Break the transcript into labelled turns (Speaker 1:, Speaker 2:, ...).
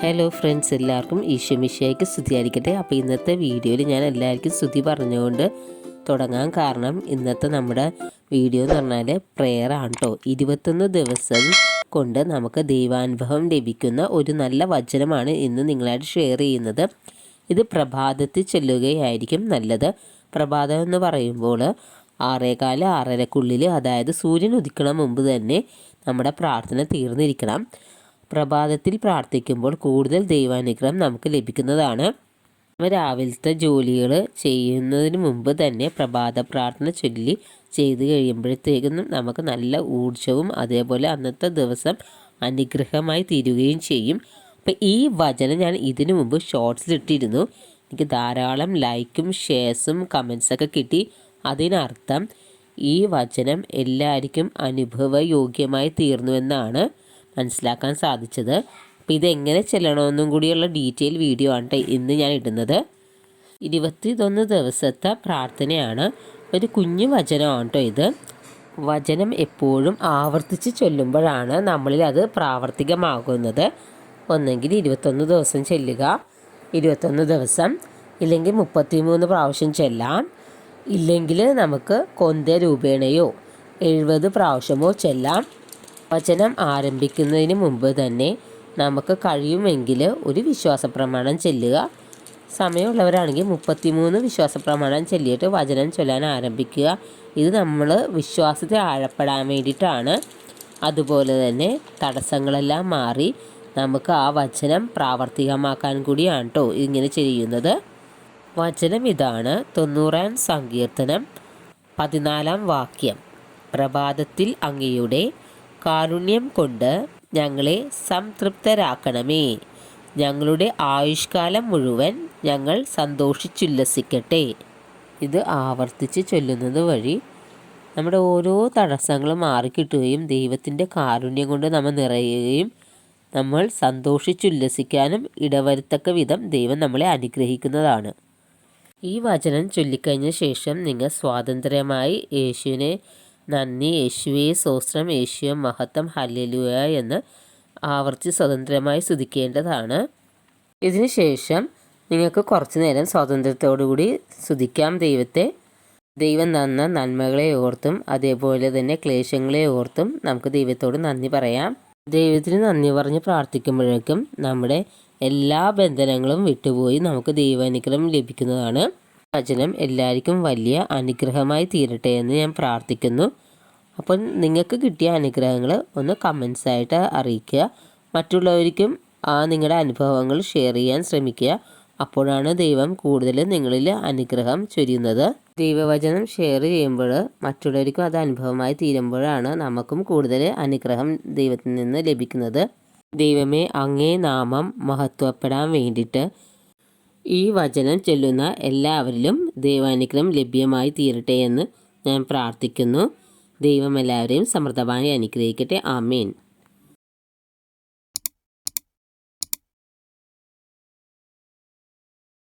Speaker 1: Hello friends എല്ലാവർക്കും ഈശ്വമിഷയ്ക്ക് സ്തുതിയായിരിക്കട്ടെ. അപ്പോൾ ഇന്നത്തെ വീഡിയോയിൽ ഞാൻ എല്ലാവർക്കും സ്തുതി പറഞ്ഞുകൊണ്ട് തുടങ്ങാൻ കാരണം ഇന്നത്തെ നമ്മുടെ വീഡിയോ എന്ന് പറഞ്ഞാൽ പ്രെയർ ആണ് കേട്ടോ ഇരുപത്തൊന്ന് ദിവസം കൊണ്ട് നമുക്ക് ദൈവാനുഭവം ലഭിക്കുന്ന ഒരു നല്ല വചനമാണ് ഇന്ന് നിങ്ങളായിട്ട് ഷെയർ ചെയ്യുന്നത്. ഇത് പ്രഭാതത്തിൽ ചെല്ലുകയായിരിക്കും നല്ലത്. പ്രഭാതം എന്ന് പറയുമ്പോൾ ആറേകാൽ ആറരക്കുള്ളിൽ അതായത് സൂര്യൻ ഉദിക്കണ മുമ്പ് തന്നെ നമ്മുടെ പ്രാർത്ഥന തീർന്നിരിക്കണം. പ്രഭാതത്തിൽ പ്രാർത്ഥിക്കുമ്പോൾ കൂടുതൽ ദൈവാനുഗ്രഹം നമുക്ക് ലഭിക്കുന്നതാണ്. രാവിലത്തെ ജോലികൾ ചെയ്യുന്നതിന് മുമ്പ് തന്നെ പ്രഭാത പ്രാർത്ഥന ചൊല്ലി ചെയ്ത് കഴിയുമ്പോഴത്തേക്കും നമുക്ക് നല്ല ഊർജവും അതേപോലെ അന്നത്തെ ദിവസം അനുഗ്രഹമായി തീരുകയും ചെയ്യും. അപ്പം ഈ വചനം ഞാൻ ഇതിനു മുമ്പ് ഷോർട്സിൽ ഇട്ടിരുന്നു. എനിക്ക് ധാരാളം ലൈക്കും ഷെയർസും കമൻസൊക്കെ കിട്ടി. അതിനർത്ഥം ഈ വചനം എല്ലാവർക്കും അനുഭവയോഗ്യമായി തീർന്നുവെന്നാണ് മനസ്സിലാക്കാൻ സാധിച്ചത്. അപ്പം ഇതെങ്ങനെ ചെല്ലണമെന്നും കൂടിയുള്ള ഡീറ്റെയിൽ വീഡിയോ ആണ് ഇന്ന് ഞാൻ ഇടുന്നത്. ഇരുപത്തിയൊന്ന് ദിവസത്തെ പ്രാർത്ഥനയാണ്. ഒരു കുഞ്ഞു വചനമാണ് കേട്ടോ ഇത്. വചനം എപ്പോഴും ആവർത്തിച്ച് ചൊല്ലുമ്പോഴാണ് നമ്മളിൽ അത് പ്രാവർത്തികമാകുന്നത്. ഒന്നെങ്കിൽ ഇരുപത്തൊന്ന് ദിവസം ചെല്ലുക. ഇരുപത്തൊന്ന് ദിവസം. ഇല്ലെങ്കിൽ മുപ്പത്തിമൂന്ന് പ്രാവശ്യം ചെല്ലാം. ഇല്ലെങ്കിൽ നമുക്ക് കൊന്ത രൂപേണയോ എഴുപത് പ്രാവശ്യമോ ചെല്ലാം. വചനം ആരംഭിക്കുന്നതിന് മുമ്പ് തന്നെ നമുക്ക് കഴിയുമെങ്കിൽ ഒരു വിശ്വാസ പ്രമാണം ചെല്ലുക. സമയമുള്ളവരാണെങ്കിൽ മുപ്പത്തിമൂന്ന് വിശ്വാസ പ്രമാണം ചെല്ലിയിട്ട് വചനം ചൊല്ലാൻ ആരംഭിക്കുക. ഇത് നമ്മൾ വിശ്വാസത്തെ ആഴപ്പെടാൻ വേണ്ടിയിട്ടാണ്. അതുപോലെ തന്നെ തടസ്സങ്ങളെല്ലാം മാറി നമുക്ക് ആ വചനം പ്രാവർത്തികമാക്കാൻ കൂടിയാണ് കേട്ടോ ഇങ്ങനെ ചെയ്യുന്നത്. വചനം ഇതാണ് തൊണ്ണൂറാം സങ്കീർത്തനം പതിനാലാം വാക്യം. പ്രഭാതത്തിൽ അങ്ങയുടെ കാരുണ്യം കൊണ്ട് ഞങ്ങളെ സംതൃപ്തരാക്കണമേ. ഞങ്ങളുടെ ആയുഷ്കാലം മുഴുവൻ ഞങ്ങൾ സന്തോഷിച്ചുല്ലസിക്കട്ടെ. ഇത് ആവർത്തിച്ച് ചൊല്ലുന്നത് വഴി നമ്മുടെ ഓരോ തടസ്സങ്ങളും മാറിക്കിട്ടുകയും ദൈവത്തിന്റെ കാരുണ്യം കൊണ്ട് നമ്മൾ നിറയുകയും നമ്മൾ സന്തോഷിച്ചുല്ലസിക്കാനും ഇടവരുത്തക്ക വിധം ദൈവം നമ്മളെ അനുഗ്രഹിക്കുന്നതാണ്. ഈ വചനം ചൊല്ലിക്കഴിഞ്ഞ ശേഷം നിങ്ങൾ സ്വാതന്ത്ര്യമായി യേശുവിനെ നന്ദി. യേശുവെ സോസ്ത്രം യേശുവ മഹത്വം. ഹല്ലേലൂയ എന്ന് ആവർത്തി സ്വതന്ത്രമായി സ്തുതിക്കേണ്ടതാണ്. ഇതിനുശേഷം നിങ്ങൾക്ക് കുറച്ചു നേരം സ്വാതന്ത്ര്യത്തോടുകൂടി സ്തുതിക്കാം. ദൈവത്തെ ദൈവം തന്ന നന്മകളെ ഓർത്തും അതേപോലെ തന്നെ ക്ലേശങ്ങളെ ഓർത്തും നമുക്ക് ദൈവത്തോട് നന്ദി പറയാം. ദൈവത്തിന് നന്ദി പറഞ്ഞ് പ്രാർത്ഥിക്കുമ്പോഴേക്കും നമ്മുടെ എല്ലാ ബന്ധനങ്ങളും വിട്ടുപോയി നമുക്ക് ദൈവാനുഗ്രഹം ലഭിക്കുന്നതാണ്. വചനം എല്ലാവർക്കും വലിയ അനുഗ്രഹമായി തീരട്ടെ എന്ന് ഞാൻ പ്രാർത്ഥിക്കുന്നു. അപ്പം നിങ്ങൾക്ക് കിട്ടിയ അനുഗ്രഹങ്ങൾ ഒന്ന് കമൻസ് ആയിട്ട് അറിയിക്കുക. മറ്റുള്ളവർക്കും ആ നിങ്ങളുടെ അനുഭവങ്ങൾ ഷെയർ ചെയ്യാൻ ശ്രമിക്കുക. അപ്പോഴാണ് ദൈവം കൂടുതൽ നിങ്ങളിൽ അനുഗ്രഹം ചൊരിയുന്നത്. ദൈവവചനം ഷെയർ ചെയ്യുമ്പോൾ മറ്റുള്ളവർക്കും അത് അനുഭവമായി തീരുമ്പോഴാണ് നമുക്കും കൂടുതൽ അനുഗ്രഹം ദൈവത്തിൽ നിന്ന് ലഭിക്കുന്നത്. ദൈവമേ അങ്ങേ നാമം മഹത്വപ്പെടാൻ വേണ്ടിയിട്ട് ഈ വചനം ചൊല്ലുന്ന എല്ലാവരിലും ദൈവാനുഗ്രഹം ലഭ്യമായി തീരട്ടെ എന്ന് ഞാൻ പ്രാർത്ഥിക്കുന്നു. ദൈവം എല്ലാവരെയും സമൃദ്ധമായി അനുഗ്രഹിക്കട്ടെ. ആമേൻ.